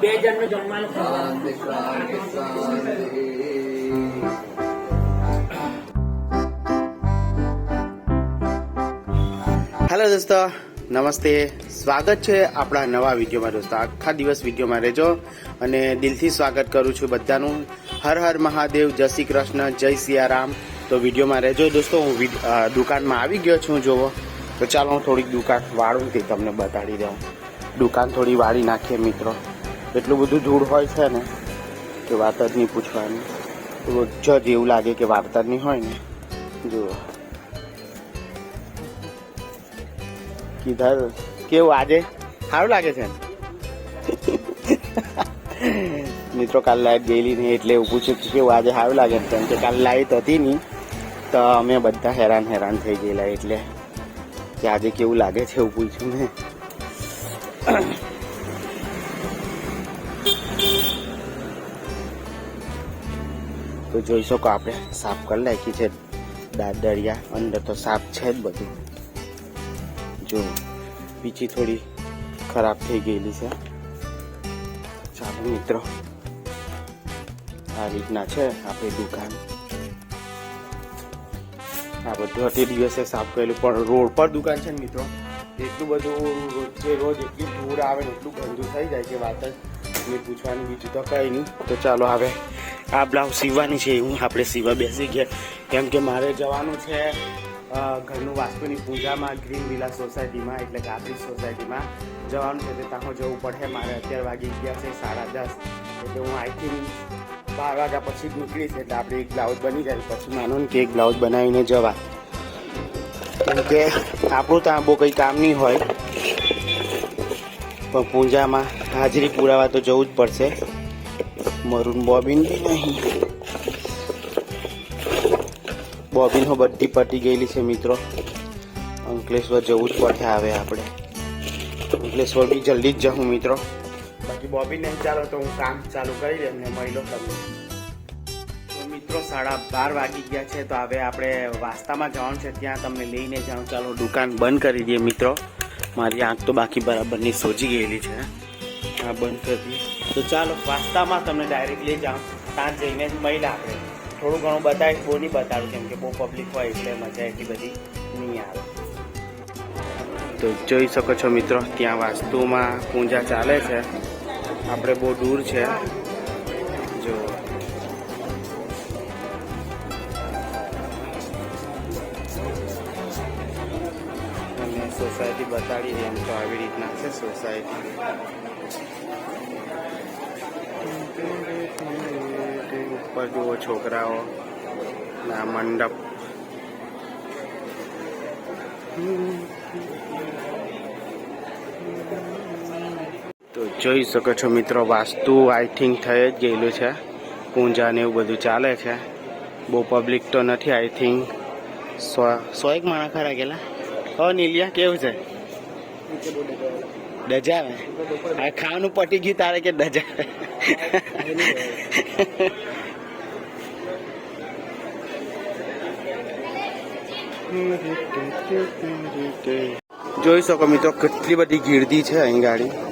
બે શાંતિ શાંતિ શાંતિ. હેલો દોસ્તો નમસ્તે. સ્વાગત છે આપણા નવા વિડીયોમાં દોસ્તો. આખા દિવસ વિડીયોમાં રહેજો અને દિલથી સ્વાગત કરું છું બધાનું. હર હર મહાદેવ જય શ્રી કૃષ્ણ જય સિયારામ. તો વિડીયોમાં રહેજો દોસ્તો. હું દુકાનમાં આવી ગયો છું, જોવો. તો ચાલો હું થોડીક દુકાન વાળું તે તમને બતાડી દઉં. દુકાન થોડી વાળી નાખીએ મિત્રો. એટલું બધું ધૂળ હોય છે ને કે વાત જ નહીં પૂછવાની. રોજ જ એવું લાગે કે વાર્તા જ નહીં હોય ને. જુઓ. કીધર કેવું આજે? સારું લાગે છે ને? મિત્રો, કાલ લાઈટ ગયેલી નહીં એટલે એવું પૂછ્યું કે કેવું આજે સારું લાગે છે કેમ કે કાલ લાઈટ હતી નહીં. તો અમે બધા હેરાન હેરાન થઈ ગયેલા એટલે કે આજે કેવું લાગે છે એવું પૂછ્યું ને. તો જોઈ શકો આપણે સાફ કરી નાખી છે દાદરિયા અંદર તો સાફ છે જ બધું. જો બીજી થોડી ખરાબ થઈ ગયેલી છે. ચાલો મિત્રો, આ રીતના છે આપણી દુકાન. આ બધું તે દિવસે સાફ કરેલું. પણ રોડ પર દુકાન છે ને મિત્રો, એટલું બધું રોજે રોજ એટલી ધૂળ આવે એટલું ગંદુ થઈ જાય કે વાત જ. નહીં પૂછવાનું બીજું તો કંઈ નહીં. તો ચાલો હવે, આ બ્લાઉઝ સીવવાની છે હું આપણે સીવા બેસી ગયા. કેમ કે મારે જવાનું છે ઘરનું વાસ્તુની પૂજામાં, ગ્રીન વિલા સોસાયટીમાં, એટલે કે સોસાયટીમાં જવાનું છે. તે ત્યાં જવું પડે. મારે અત્યાર વાગી ગયા છે સાડા દસ. એટલે હું આઈ થિંક બાર વાગ્યા પછી જ નીકળીશ એટલે આપણે એક બ્લાઉઝ બની જાય. પછી માનો ને કે એક બ્લાઉઝ બનાવીને જવા. કેમ કે આપણું ત્યાં બહુ કંઈ કામ નહીં હોય. પણ પૂજામાં હાજરી પુરાવા તો જવું જ પડશે. મરૂન બોબિન બી નહીં. બોબિન હો બધી પટી ગયેલી છે મિત્રો. અંકલેશ્વર જવું જ પડે આવે આપણે. અંકલેશ્વર બી જલ્દી જ જાઉં મિત્રો. બાકી બોબિન નહીં ચાલો તો હું કામ ચાલુ કરી દે, એમને મળી લો તમને. મિત્રો, સાડા બાર વાગી ગયા છે, તો હવે આપણે વાસ્તામાં જવાનું છે. ત્યાં તમને લઈને જાઉં. ચાલો, દુકાન બંધ કરી દઈએ, મિત્રો. મારી આંખ તો બાકી બરાબરની સોજી ગયેલી છે. હા બંધ કરી દઈએ. તો ચાલો, વાસ્તામાં તમને ડાયરેક્ટ લઈ જાઉં. ત્યાં જઈને જ મળી આપણે. થોડું ઘણું બતાવીશ, બહુ નહીં બતાડું, કેમ કે બહુ પબ્લિક હોય એટલે મજા એટલી બધી નહીં આવે. તો જોઈ શકો છો, મિત્રો, ત્યાં વાસ્તુમાં પૂજા ચાલે છે. આપણે બહુ દૂર છે. સોસાયટી બતાડી એમ તો આવી રીતના છે સોસાયટી. ઉપર જુઓ છોકરાઓ, ના મંડપ. તો જોઈ શકો છો મિત્રો, વાસ્તુ આઈ થિંક થઈ જ ગયેલું છે. પૂંજા ને એવું બધું ચાલે છે. બહુ પબ્લિક તો નથી આઈ થિંક સો સો એક માણસ ખરા ગયેલા? હો, નીલિયા, કેવું છે? ડજાવે આ ખાવાનું પટી ગયું તારે કે ડજાવે જોઈ શકો મિત્રો, કેટલી બધી ગીર્દી છે અહીં ગાડી.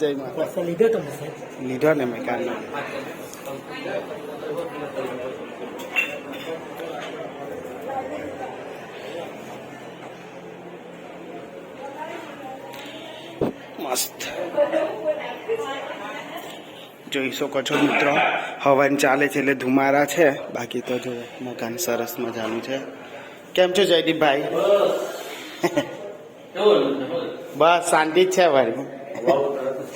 જય માતા લીધો તો લીધો ને મેં મસ્ત. જોઈ શકો છો મિત્રો હવન ચાલે છે એટલે ધુમારા છે. બાકી તો જો મકાન સરસ મજાનું છે. કેમ છો જયદીપભાઈ? બસ. શાંતિ જ છે ભાઈ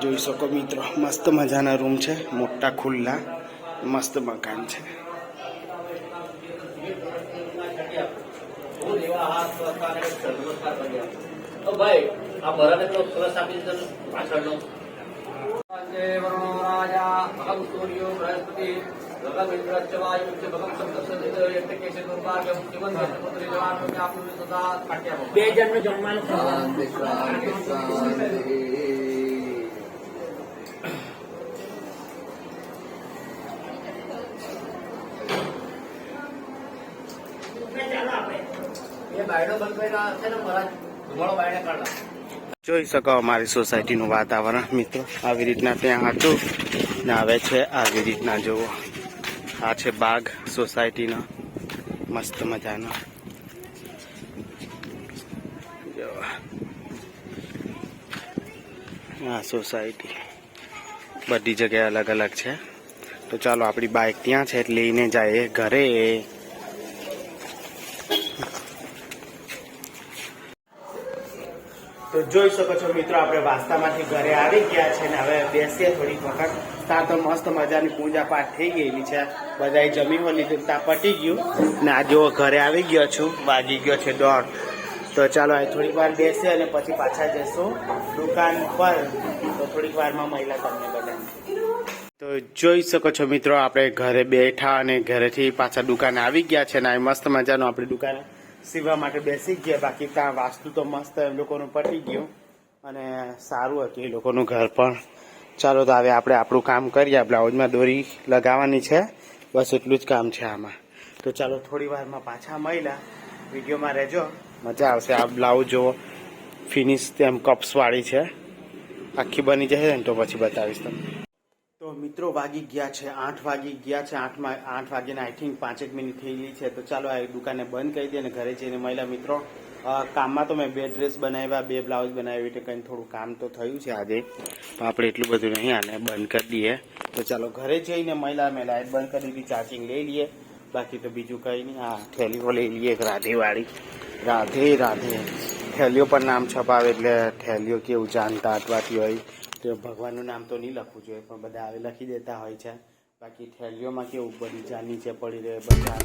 જોઈ શકો મિત્રો, મસ્ત મજાના રૂમ છે, મોટા ખુલ્લા, મસ્ત મકાન છે. તો ભાઈ, આ બરાબર પેલો કલશ આપી દીધો પાછળનો બૃહસ્પતિ બે જન્મ જમવાનું જોઈ શકો અમારી સોસાયટીનું વાતાવરણ મિત્રો. આવી રીતના ત્યાં હતું ને આવે છે આવી રીતના જુઓ. આ છે બાગ સોસાયટીનો. મસ્ત મજાનો. આ સોસાયટી. બધી જગ્યાએ અલગ અલગ છે. તો ચાલો, આપણી બાઇક ત્યાં છે એટલે લઈને જાય ઘરે. તો જોઈ શકો છો મિત્રો, આપણે વાસ્તામાંથી ઘરે આવી ગયા છે ને હવે બેસીએ થોડીક વખત. ત્યાં તો મસ્ત મજાની પૂજા પાઠ થઈ ગયેલી છે. બધાએ જમી લીધું ત્યાં પટી ગયું. ને આ જો ઘરે આવી ગયો છું. વાગી ગયો છે દોઢ. તો ચાલો, આ થોડીક વાર બેસીએ અને પછી પાછા જઈશું દુકાન પર. તો થોડીક વારમાં મહિલા તમને બધા તો જોઈ શકો છો મિત્રો, આપણે ઘરે બેઠા અને ઘરેથી પાછા દુકાને આવી ગયા છે ને અહીં મસ્ત મજાનું આપણી દુકાને. સીવવા માટે બેસી ગયા. બાકી ત્યાં વાસ્તુ તો મસ્ત એમ લોકોનું પટી ગયું. અને સારું હતું એ લોકોનું ઘર પણ. ચાલો તો હવે આપણે આપણું કામ કરીએ. બ્લાઉઝમાં દોરી લગાવવાની છે. બસ એટલું જ કામ છે આમાં. તો ચાલો થોડી વારમાં પાછા મળ્યા વિડીયોમાં રહેજો. મજા આવશે. આ બ્લાઉઝ જો ફિનિશ તેમ કપ્સવાળી છે. આખી બની જશે ને તો પછી બતાવીશ તમને. મિત્રો વાગી ગયા છે, આઠ વાગી ગયા છે, આઠમાં, આઠ વાગીને આઈ થિંક પાંચેક મિનિટ થયેલી છે. તો ચાલો આ દુકાને બંધ કરી દઈએ અને ઘરે જઈને મહિલા મિત્રો કામમાં તો મેં બે ડ્રેસ બનાવ્યા, બે બ્લાઉઝ બનાવ્યા એટલે કંઈ થોડું કામ તો થયું છે આજે. આપણે એટલું બધું નહીં, આને બંધ કરી દઈએ. તો ચાલો ઘરે જઈને મહિલા મેં લાઈટ બંધ કરી દીધી ચાર્જિંગ લઈ લઈએ. બાકી તો બીજું કંઈ નહીં. હા થેલીઓ લઈ લઈએ, એક રાધેવાળી. રાધે રાધે. થેલીઓ પર નામ છપાવે એટલે થેલીઓ કેવું જાણતા અટવાતી હોય. તો ભગવાનનું નામ તો નહીં લખવું જોઈએ, પણ બધા આવે લખી દેતા હોય છે. બાકી થેલીઓમાં કેવું બધી જાન નીચે પડી રહે, બધા